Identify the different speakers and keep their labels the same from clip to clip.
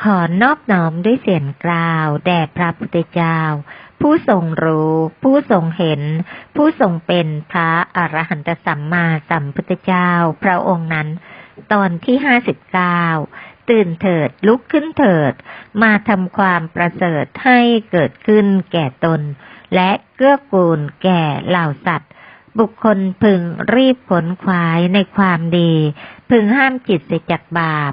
Speaker 1: ขอนอบน้อมด้วยเสียงกล่าว แด่พระพุทธเจ้า ผู้ทรงรู้ ผู้ทรงเห็น ผู้ทรงเป็นพระอรหันตสัมมาสัมพุทธเจ้า พระองค์นั้น ตอนที่ห้าสิบเก้าตื่นเถิดลุกขึ้นเถิด มาทำความประเสริฐให้เกิดขึ้นแก่ตน และเกื้อกูลแก่เหล่าสัตว์ บุคคลพึงรีบขนขวายในความดี พึงห้ามจิตเสียจากบาป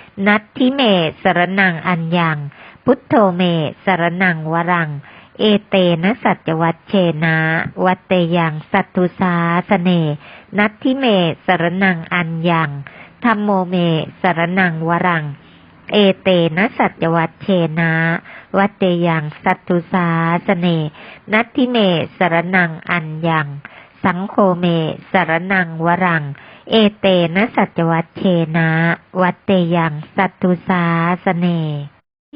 Speaker 1: นัตทิเมสรนังอัญญัง พุทโธเมสรนังวรัง เอเตนะสัจวัตเชนะ วัตเตยังสัตตุสาสเน นัตทิเมสรนังอัญญังธรรมโมเมสรนังวรัง เอเตนะสัจวัตเชนะวัตเตยังสัตตุสาสเน นัตทิเมสรนังอัญญัง สังโฆเมสรนังวรัง เอเตนะสัจวัตเชนะ วัตเตยังสัตตุสาสเน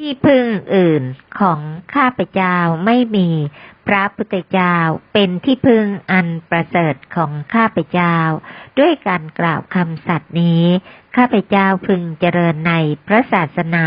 Speaker 1: ที่พึ่งอื่นของข้าพเจ้าไม่มี พระพุทธเจ้าเป็นที่พึ่งอันประเสริฐของข้าพเจ้า ด้วยการกล่าวคำสัตย์นี้ ข้าพเจ้าพึงเจริญในพระศาสนา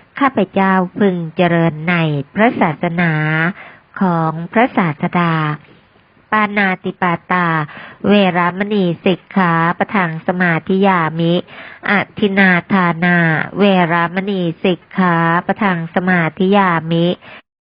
Speaker 1: ข้าพเจ้าพึงเจริญในพระศาสนาของพระศาสดา ปานาติปาตา เวรามณีสิกขาประทังสมาธิยามิอธินาทานา เวรามณีสิกขาประทังสมาธิยามิ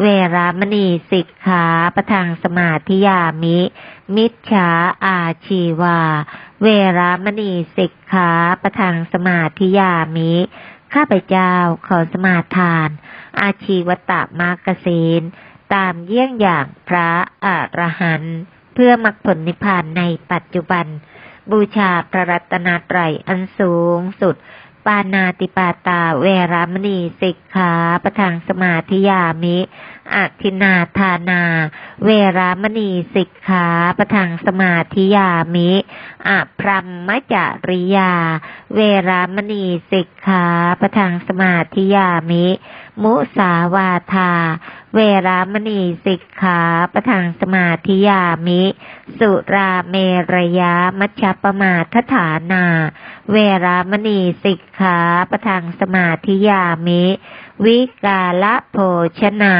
Speaker 1: เวรามณีสิกขาประทังสมาธิยามิ มิจฉาอาชีวา เวรามณีสิกขาประทังสมาธิยามิ ข้าพเจ้าขอสมาทาน อาชีวตามากศีนตามเยี่ยงอย่างพระอรหันต์เพื่อมรรคผลนิพพานในปัจจุบัน บูชาพระรัตนตรัยอันสูงสุด ปานาติปาตาเวรามณีสิกขาประทังสมาธิยามิอทินาทานา เวรามณีสิกขาประทังสมาธิยามิอพรัมมจริยา เวรามณีสิกขาประทังสมาธิยามิ มุสาวาทา เวรามณีสิกขาประทังสมาธิยามิ สุราเมรยามัชฌปมาทฐานา เวรามณีสิกขาประทังสมาธิยามิ วิกาละโภชนา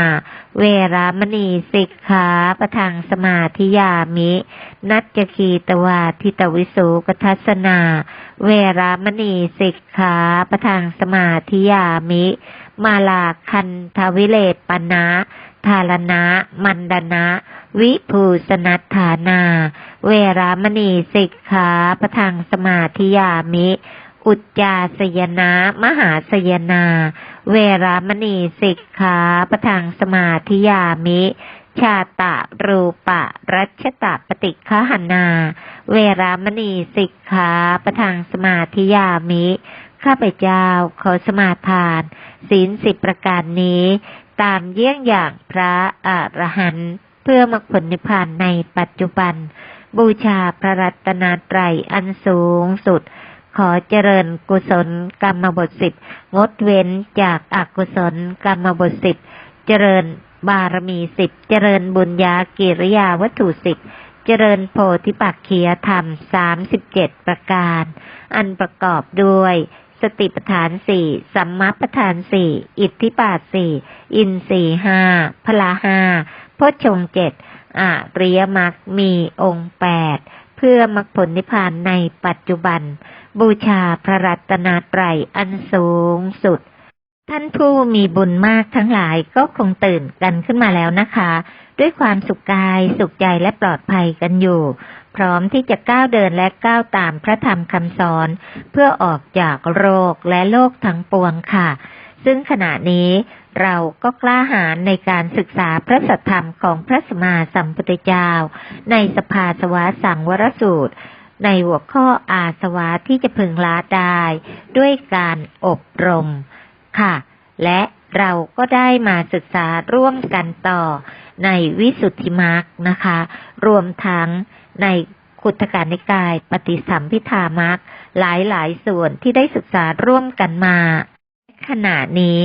Speaker 1: เวรามณีสิกขาประทังสมาธิยามิ นัจคีตวาทิตวิสุกทัสนา เวรามณีสิกขาประทังสมาธิยามิ มาลาคันทวิเลปนะทารณะ มันดนะวิภูสนัฐานา เวรามณีสิกขาประทังสมาธิยามิ อุจจาสยนะมหาสยนา เวรามณีสิกขาประทังสมาธิยามิ ชาตะรูปะรัชตะปฏิคหนา เวรามณีสิกขาประทางสมาธิยามิ ข้าพเจ้าขอสมาทาน ศีลสิบประการนี้ ตามเยี่ยงอย่างพระอรหันต์เพื่อมรรคผลนิพพานในปัจจุบัน บูชาพระรัตนตรัยอันสูงสุด ขอเจริญกุศลกรรมบทสิบงดเว้นจากอากุศลกรรมบทสิบเจริญบารมีสิบเจริญบุญญากิริยาวัตถุสิบเจริญโพธิปักขียธรรมสามสิบเจ็ดประการ อันประกอบด้วย สติปัฏฐานสี่สัมมาปัฏฐานสี่อิทธิบาทสี่อินสี่ห้าพละห้าโพชฌงเจ็ดอาริยมรรคมีองค์แปดเพื่อมรรคผลนิพพานในปัจจุบัน บูชาพระรัตนตรัยอันสูงสุด ท่านผู้มีบุญมากทั้งหลายก็คงตื่นกันขึ้นมาแล้วนะคะ ด้วยความสุขกายสุขใจและปลอดภัยกันอยู่ พร้อมที่จะก้าวเดินและก้าวตามพระธรรมคำสอน เพื่อออกจากโรคและโลกทั้งปวงค่ะ ซึ่งขณะนี้เราก็กล้าหาญในการศึกษาพระสัทธรรมของพระสมมาสัมพุทธเจ้า ในสภาสวะสังวรสูตร ในหัวข้ออาสวะที่จะพึงละได้ ด้วยการอบรมค่ะ และเราก็ได้มาศึกษาร่วมกันต่อในวิสุทธิมรรคนะคะ รวมทั้ง ในขุทการนิกายปฏิสัมพิธามรรคหลายหลายส่วนที่ได้ศึกษาร่วมกันมา ขณะนี้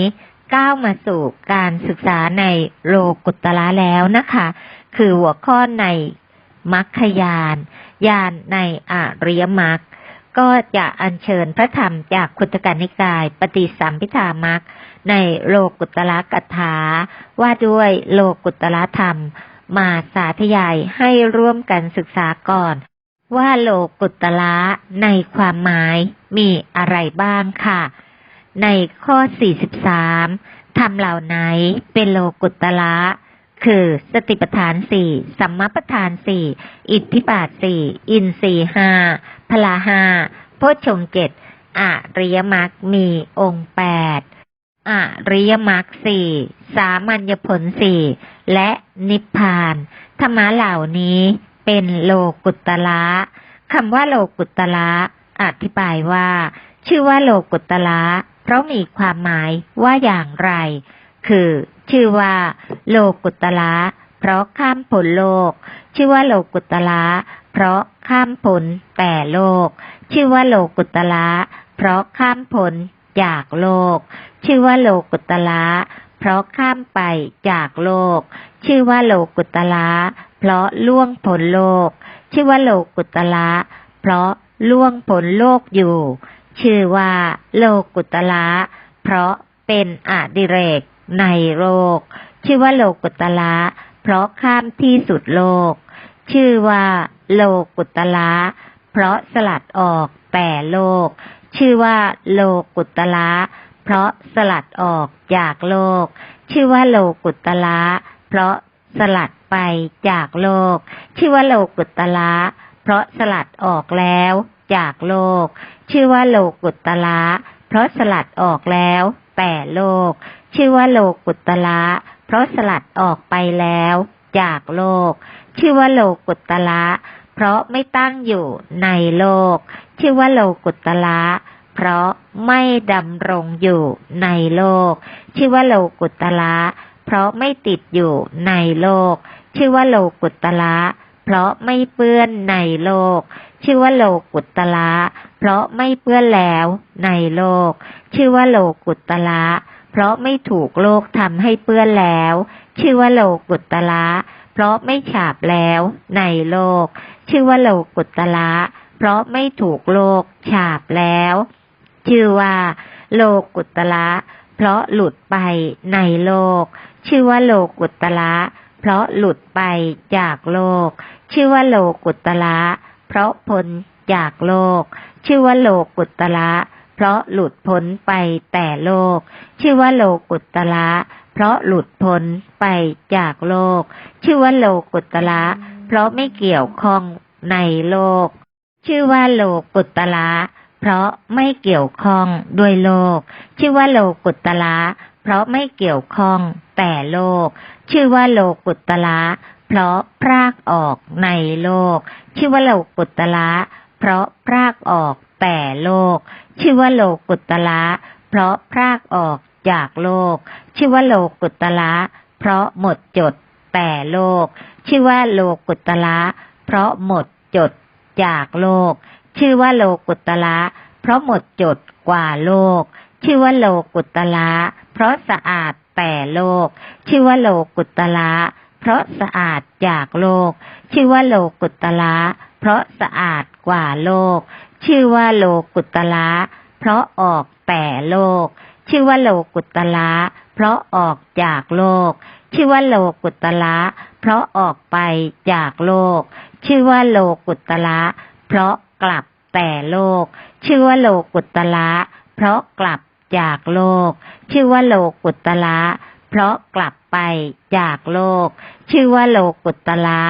Speaker 1: ก้าวมาสู่การศึกษาในโลกุตละแล้วนะคะ คือหัวข้อในมัคคยานยานในอริยมรรคก็จะอัญเชิญพระธรรมจากคุตการนิกาย ปฏิสัมพิธามรรคในโลกุตละกถาว่าด้วยโลกุตละธรรม มาสาธยายให้ร่วมกันศึกษาก่อน ว่าโลกุตละในความหมายมีอะไรบ้างค่ะ ในข้อ 43ธรรมเหล่าไหนเป็นโลกุตละคือสติปัฏฐานสี่สัมมาปัฏฐานสี่อิทธิบาทสี่อินทรีย์ห้าพลาห้าโพชฌงเจ็ดอริยมรรคมีองค์แปดอริยมรรคสี่สามัญญผลสี่ และนิพพาน ธรรมะเหล่านี้เป็นโลกุตละคำว่าโลกุตละอธิบายว่า ชื่อว่าโลกุตละเพราะมีความหมายว่าอย่างไร คือ ชื่อว่า โลกุตละเพราะข้ามพ้นโลก ชื่อว่าโลกุตละเพราะข้ามพ้นแต่โลก ชื่อว่าโลกุตละเพราะข้ามพ้นจากโลก ชื่อว่าโลกุตละ เพราะข้ามไปจากโลก ชื่อว่าโลกุตละเพราะล่วงพ้นโลก ชื่อว่าโลกุตละเพราะล่วงพ้นโลกอยู่ ชื่อว่าโลกุตละเพราะเป็นอดิเรกในโลก ชื่อว่าโลกุตละเพราะข้ามที่สุดโลก ชื่อว่าโลกุตละเพราะสลัดออกแต่โลก ชื่อว่าโลกุตละเพราะสลัดออกจากโลก ชื่อว่าโลกุตละ เพราะสลัดไปจากโลก ชื่อว่าโลกุตละ เพราะสลัดออกแล้วจากโลก ชื่อว่าโลกุตละ เพราะสลัดออกแล้วแต่โลก ชื่อว่าโลกุตละ เพราะสลัดออกไปแล้วจากโลก ชื่อว่าโลกุตละ เพราะไม่ตั้งอยู่ในโลก ชื่อว่าโลกุตละ เพราะไม่ดำรงอยู่ในโลก ชื่อว่าโลกุตละ เพราะไม่ติดอยู่ในโลก ชื่อว่าโลกุตละ เพราะไม่เปื้อนในโลก ชื่อว่าโลกุตละ เพราะไม่เปื้อนแล้วในโลก ชื่อว่าโลกุตละเพราะไม่ถูกโลกทำให้เปื้อนแล้ว ชื่อว่าโลกุตละ เพราะไม่ฉาบแล้วในโลก ชื่อว่าโลกุตละ เพราะไม่ถูกโลกฉาบแล้ว ชื่อว่า โลกุตละ เพราะหลุดไปในโลก ชื่อว่าโลกุตละ เพราะหลุดไปจากโลก ชื่อว่าโลกุตละ เพราะพ้นจากโลก ชื่อว่าโลกุตละเพราะหลุดพ้นไปแต่โลก ชื่อว่าโลกุตละ เพราะหลุดพ้นไปจากโลก ชื่อว่าโลกุตละ เพราะไม่เกี่ยวข้องในโลก ชื่อว่าโลกุตละ เพราะไม่เกี่ยวข้องด้วยโลก ชื่อว่าโลกุตละเพราะไม่เกี่ยวข้องแต่โลก ชื่อว่าโลกุตละเพราะพรากออกในโลก ชื่อว่าโลกุตละเพราะพรากออกแต่โลก ชื่อว่าโลกุตละเพราะพรากออกจากโลก ชื่อว่าโลกุตละเพราะหมดจดแต่โลก ชื่อว่าโลกุตละเพราะหมดจดจากโลก ชื่อว่าโลกุตละ เพราะหมดจดกว่าโลก ชื่อว่าโลกุตละ เพราะสะอาดแต่โลก ชื่อว่าโลกุตละเพราะสะอาดจากโลก ชื่อว่าโลกุตละเพราะสะอาดกว่าโลก ชื่อว่าโลกุตละเพราะออกแต่โลก ชื่อว่าโลกุตละเพราะออกจากโลก ชื่อว่าโลกุตละเพราะออกไปจากโลก ชื่อว่าโลกุตละเพราะ กลับแต่โลก ชื่อว่าโลกุตละ เพราะกลับจากโลก ชื่อว่าโลกุตละ เพราะกลับไปจากโลก ชื่อว่าโลกุตละ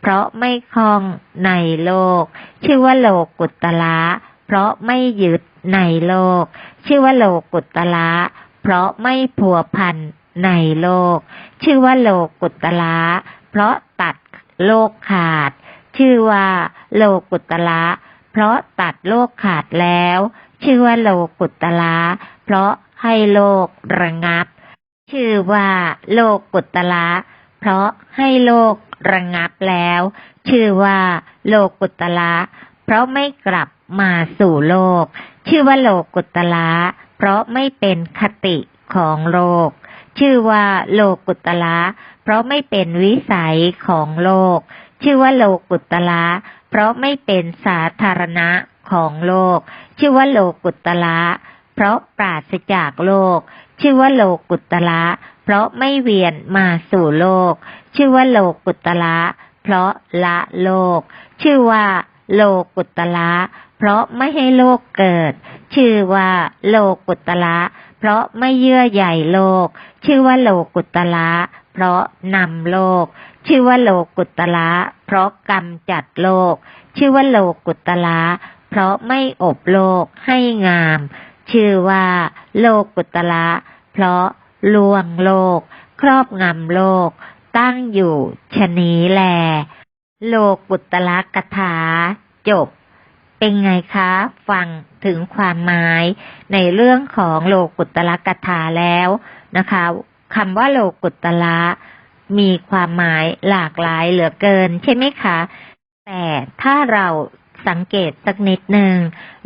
Speaker 1: เพราะไม่คล้องในโลก ชื่อว่าโลกุตละเพราะไม่ยึดในโลก ชื่อว่าโลกุตละเพราะไม่ผัวพันในโลก ชื่อว่าโลกุตละเพราะตัดโลกขาด ชื่อว่าโลกุตละ เพราะตัดโลกขาดแล้ว ชื่อว่าโลกุตละ เพราะให้โลกระงับ ชื่อว่าโลกุตละ เพราะให้โลกระงับแล้ว ชื่อว่าโลกุตละ เพราะไม่กลับมาสู่โลก ชื่อว่าโลกุตละ เพราะไม่เป็นคติของโลก ชื่อว่าโลกุตละ เพราะไม่เป็นวิสัยของโลก ชื่อว่าโลกุตละ เพราะไม่เป็นสาธารณะของโลก ชื่อว่าโลกุตละเพราะปราศจากโลก ชื่อว่าโลกุตละเพราะไม่เวียนมาสู่โลก ชื่อว่าโลกุตละเพราะละโลก ชื่อว่าโลกุตละเพราะไม่ให้โลกเกิด ชื่อว่าโลกุตละเพราะไม่เยื่อใหญ่โลก ชื่อว่าโลกุตละเพราะนำโลก ชื่อว่าโลกุตละเพราะกำจัดโลก ชื่อว่าโลกุตละเพราะไม่อบโลกให้งาม ชื่อว่าโลกุตละเพราะลวงโลก ครอบงำโลก ตั้งอยู่ชนีแล โลกุตละกถา จบ เป็นไงคะ ฟังถึงความหมายในเรื่องของโลกุตละกถาแล้วนะคะคำว่าโลกุตละ มีความหมายหลากหลายเหลือเกินใช่ไหมคะ แต่ถ้าเราสังเกตสักนิดหนึ่ง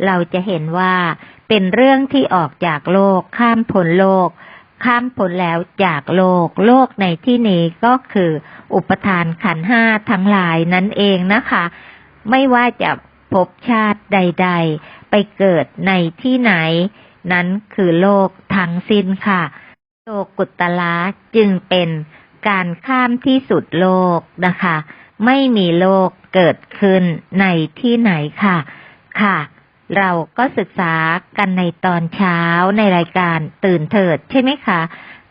Speaker 1: เราจะเห็นว่าเป็นเรื่องที่ออกจากโลกข้ามพ้นโลก ข้ามพ้นแล้วจากโลก โลกในที่นี้ก็คือ อุปทานขันห้าทั้งหลายนั่นเองนะคะ ไม่ว่าจะพบชาติใด ๆ ไปเกิดในที่ไหน นั้นคือโลกทั้งสิ้นค่ะโลกุตละจึงเป็น การข้ามที่สุดโลกนะคะ ไม่มีโลกเกิดขึ้นในที่ไหนค่ะ ค่ะ เราก็ศึกษากันในตอนเช้าในรายการตื่นเถิดใช่ไหมคะ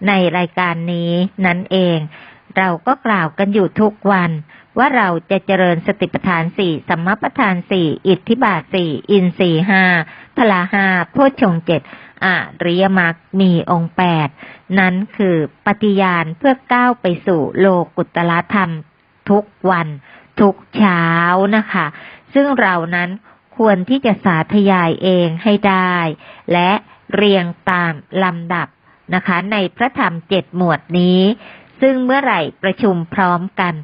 Speaker 1: ในรายการนี้นั่นเอง เราก็กล่าวกันอยู่ทุกวันว่าเราจะเจริญสติปัฏฐานสี่สัมมาปัฏฐานสี่อิทธิบาทสี่อินทรีห้าพละห้าโพชฌงเจ็ด อริยมรรคมีองค์แปดนั้นคือปฏิญาณเพื่อก้าวไปสู่โลกุตละธรรม ทุกวัน ทุกเช้านะคะ ซึ่งเรานั้นควรที่จะสาธยายเองให้ได้ และเรียงตามลำดับนะคะ ในพระธรรมเจ็ดหมวดนี้ ซึ่งเมื่อไหร่ประชุมพร้อมกัน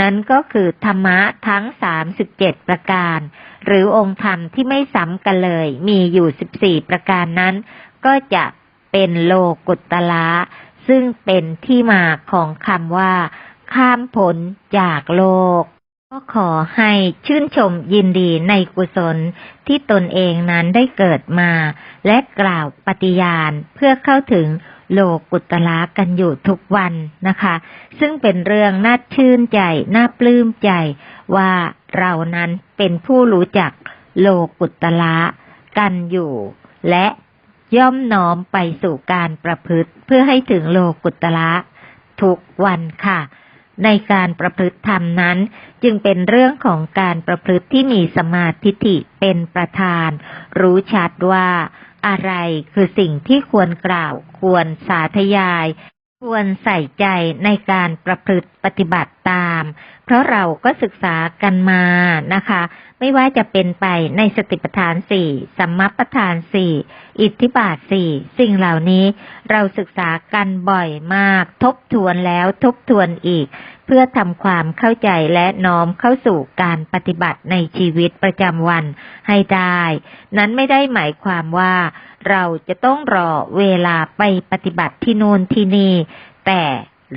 Speaker 1: นั้นก็คือธรรมะทั้งสามสิบเจ็ดประการ หรือองค์ธรรมที่ไม่ซ้ำกันเลยมีอยู่สิบสี่ประการนั้น ก็จะเป็นโลกุตละซึ่งเป็นที่มาของคำว่า ข้ามพ้นจากโลก ก็ขอให้ชื่นชมยินดีในกุศลที่ตนเองนั้นได้เกิดมา และกล่าวปฏิญาณเพื่อเข้าถึง โลกุตละกันอยู่ทุกวันนะคะ ซึ่งเป็นเรื่องน่าชื่นใจ น่าปลื้มใจ ว่าเรานั้นเป็นผู้รู้จักโลกุตละกันอยู่ และย่อมน้อมไปสู่การประพฤติเพื่อให้ถึงโลกุตละทุกวันค่ะ ในการประพฤติธรรมนั้น จึงเป็นเรื่องของการประพฤติที่มีสมาธิิเป็นประธาน รู้ชัดว่า อะไรคือสิ่งที่ควรกล่าว ควรสาธยาย ควรใส่ใจในการประพฤติปฏิบัติตามเพราะเราก็ศึกษากันมานะคะ ไม่ว่าจะเป็นไปในสติปัฏฐานสี่สัมมัปปทานสี่อิทธิบาทสี่สิ่งเหล่านี้เราศึกษากันบ่อยมาก ทบทวนแล้วทบทวนอีก เพื่อทำความเข้าใจและน้อมเข้าสู่การปฏิบัติในชีวิตประจำวันให้ได้ นั้นไม่ได้หมายความว่าเราจะต้องรอเวลาไปปฏิบัติที่นู่นที่นี่ แต่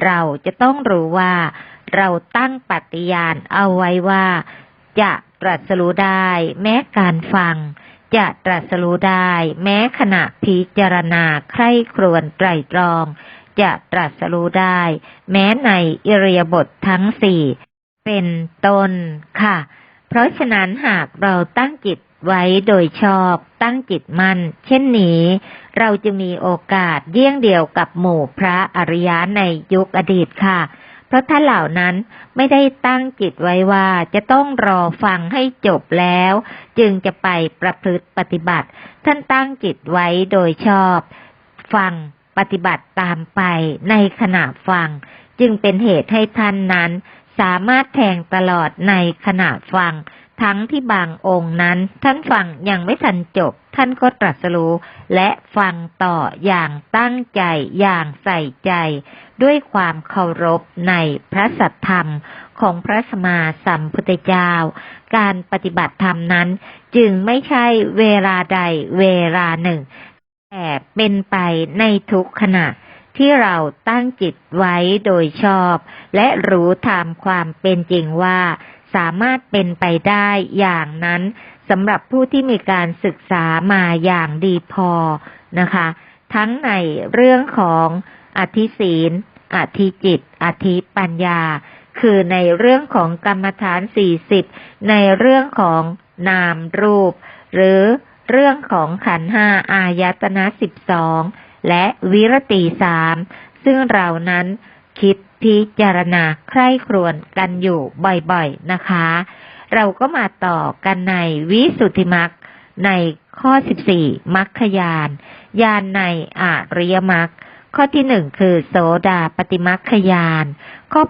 Speaker 1: เราจะต้องรู้ว่า เราตั้งปฏิญาณเอาไว้ว่า จะตรัสรู้ได้แม้การฟัง จะตรัสรู้ได้แม้ขณะพิจารณาใคร่ครวญไตรตรอง จะตรัสรู้ได้ แม้ในอิริยาบถททั้งสี่เป็นต้นค่ะ เพราะฉะนั้นหากเราตั้งจิตไว้โดยชอบตั้งจิตมั่น เช่นนี้ เราจะมีโอกาสเยี่ยงเดียวกับหมู่พระอริยะในยุคอดีตค่ะ เพราะท่านเหล่านั้นไม่ได้ตั้งจิตไว้ว่าจะต้องรอฟังให้จบแล้ว จึงจะไปประพฤติปฏิบัติ ท่านตั้งจิตไว้โดยชอบ ฟังปฏิบัติตามไปในขณะฟัง จึงเป็นเหตุให้ท่านนั้น สามารถแทงตลอดในขณะฟัง ทั้งที่บางองค์นั้น ท่านฟังยังไม่ทันจบ ท่านก็ตรัสรู้ และฟังต่ออย่างตั้งใจอย่างใส่ใจ ด้วยความเคารพในพระสัทธรรมของพระสมาสัมพุทธเจ้า การปฏิบัติธรรมนั้น จึงไม่ใช่เวลาใดเวลาหนึ่ง แต่เป็นไปในทุกขณะที่เราตั้งจิตไว้โดยชอบ และรู้ตามความเป็นจริงว่า สามารถเป็นไปได้อย่างนั้นสำหรับผู้ที่มีการศึกษามาอย่างดีพอนะคะ ทั้งในเรื่องของอธิศีล อธิจิต อธิปัญญา คือในเรื่องของกรรมฐานสี่สิบในเรื่องของนามรูป หรือเรื่องของขันห้าอายตนะสิบสองและวิรติสามซึ่งเรานั้นคิด พิจารณาใคร่ครวญกันอยู่บ่อยๆนะคะ เราก็มาต่อกันในวิสุทธิมรรคในข้อ 14มรรคยาน ยานในอริยมรรคข้อที่หนึ่งคือโสดาปฏิมรรคยาน ข้อ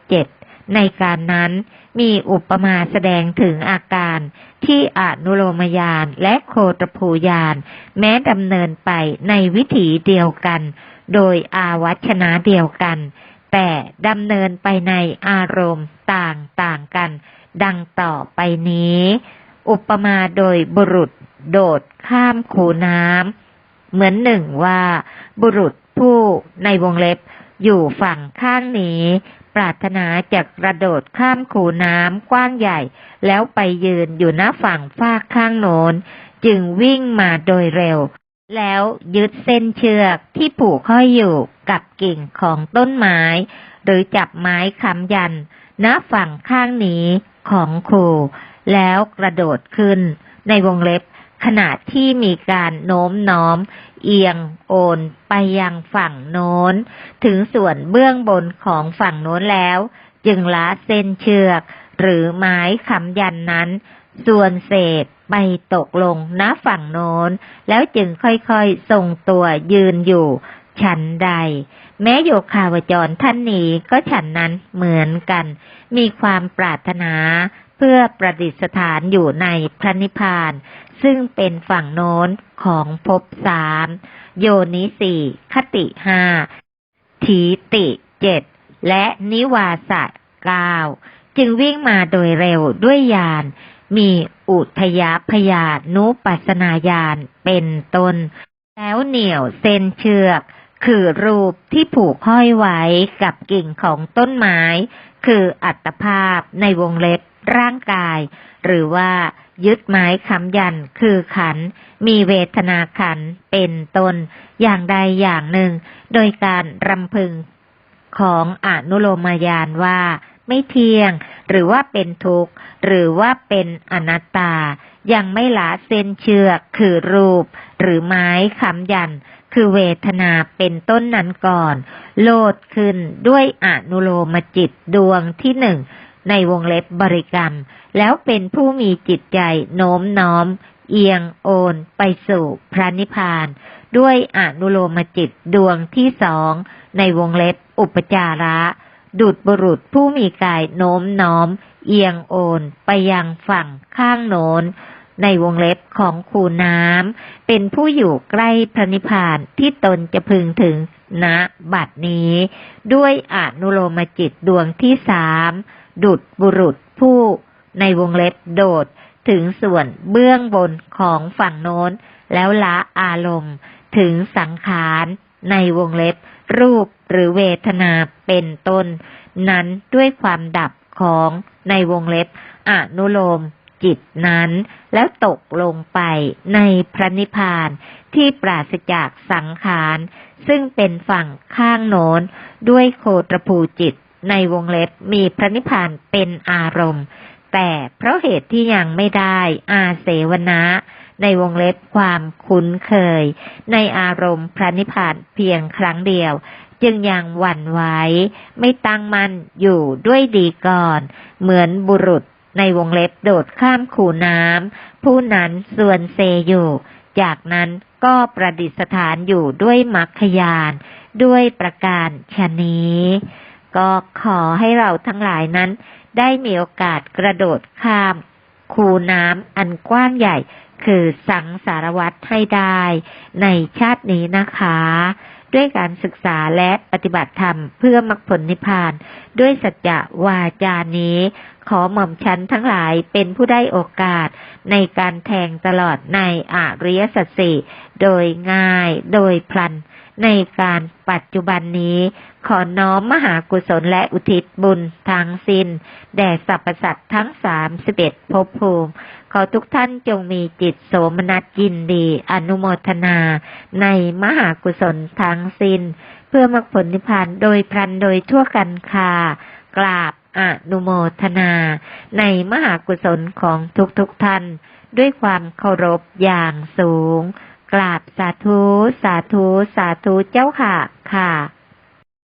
Speaker 1: 807 ในการนั้นมีอุปมาแสดงถึงอาการที่อนุโลมยานและโคตรภูยาน แม้ดำเนินไปในวิถีเดียวกัน โดยอาวัชนะเดียวกัน แต่ดำเนินไปในอารมณ์ต่างๆกัน ดังต่อไปนี้ อุปมาโดยบุรุษโดดข้ามคูน้ำเหมือนหนึ่งว่าบุรุษผู้ในวงเล็บอยู่ฝั่งข้างนี้ ปรารถนาจะกระโดดข้ามคูน้ำกว้างใหญ่ แล้วไปยืนอยู่หน้าฝั่งฟากข้างโน้น จึงวิ่งมาโดยเร็ว แล้วยึดเส้นเชือกที่ผูกห้อยอยู่กับกิ่งของต้นไม้ หรือจับไม้ค้ำยันณฝั่งข้างนี้ของครู แล้วกระโดดขึ้น ในวงเล็บขณะที่มีการโน้มน้อม เอียงโอนไปยังฝั่งโน้น ถึงส่วนเบื้องบนของฝั่งโน้นแล้ว จึงละเส้นเชือก หรือไม้ค้ำยันนั้น ส่วนเศษไปตกลงณฝั่งโน้น แล้วจึงค่อยๆทรงตัวยืนอยู่ ฉันใด แม้โยคาวจรท่านนี้ก็ฉันนั้นเหมือนกัน มีความปรารถนาเพื่อประดิษฐานอยู่ในพระนิพพาน ซึ่งเป็นฝั่งโน้นของภพสามโยนิสี่คติห้าถีติเจ็ดและนิวาสะเก้าจึงวิ่งมาโดยเร็วด้วยยาน มีอุทยพยานุปัสนาญาณเป็นต้น แล้วเหนี่ยวเส้นเชือก คือรูปที่ผูกห้อยไว้กับกิ่งของต้นไม้ คืออัตภาพในวงเล็บร่างกาย หรือว่ายึดไม้ค้ำยันคือขัน มีเวทนาขันเป็นตนอย่างใดอย่างหนึ่ง โดยการรำพึงของอนุโลมยานว่า ไม่เที่ยง หรือว่าเป็นทุกข์ หรือว่าเป็นอนัตตา ยังไม่ละเส้นเชือก คือรูป หรือไม้ค้ำยัน คือเวทนาเป็นต้นนั้นก่อน โลดขึ้นด้วยอนุโลมจิตดวงที่หนึ่งในวงเล็บบริกรรม แล้วเป็นผู้มีจิตใจโน้มน้อม เอียงโอนไปสู่พระนิพพาน ด้วยอนุโลมจิตดวงที่สองในวงเล็บอุปจาระ ดุดบุรุษผู้มีกายโน้มน้อม เอียงโอนไปยังฝั่งข้างโน้น ในวงเล็บของคูน้ำเป็นผู้อยู่ใกล้พระนิพพานที่ตนจะพึงถึงณบัดนี้ ด้วยอนุโลมจิตดวงที่สามดุดบุรุษผู้ในวงเล็บโดดถึงส่วนเบื้องบนของฝั่งโน้น แล้วละอารมณ์ถึงสังขารในวงเล็บ รูปหรือเวทนาเป็นต้น นั้นด้วยความดับของในวงเล็บอนุโลมจิตนั้น แล้วตกลงไปในพระนิพพานที่ปราศจากสังขาร ซึ่งเป็นฝั่งข้างโน้น ด้วยโคตรภูจิตในวงเล็บมีพระนิพพานเป็นอารมณ์ แต่เพราะเหตุที่ยังไม่ได้อาเสวนะ ในวงเล็บความคุ้นเคย ในอารมณ์พระนิพพานเพียงครั้งเดียว จึงยังหวั่นไหวไม่ตั้งมั่นอยู่ด้วยดีก่อน เหมือนบุรุษในวงเล็บโดดข้ามคูน้ำผู้นั้นส่วนเซอยู่ จากนั้นก็ประดิษฐานอยู่ด้วยมรรคยาน ด้วยประการชนนี้ ก็ขอให้เราทั้งหลายนั้น ได้มีโอกาสกระโดดข้าม คูน้ำอันกว้างใหญ่ คือสังสารวัตรให้ได้ในชาตินี้นะคะ ด้วยการศึกษาและปฏิบัติธรรมเพื่อมรรคผลนิพพาน ด้วยสัจจะวาจานี้ ขอหม่อมชั้นทั้งหลายเป็นผู้ได้โอกาสในการแทงตลอดในอริยสัจสี่โดยง่ายโดยพลันในการปัจจุบันนี้ ขอน้อมมหากุศลและอุทิศบุญทางสิ้น แด่สรรพสัตว์ทั้งสามสิบเอ็ดภพภูมิ ขอทุกท่านจงมีจิตโสมนัสยินดี อนุโมทนา ในมหากุศลทั้งสิ้น เพื่อมรรคผลนิพพานโดยพลันโดยทั่วกันคากราบอนุโมทนา ในมหากุศลของทุกๆทท่าน ด้วยความเคารพอย่างสูง กราบสาธุ สาธุ สาธุเจ้าค่ะค่ะ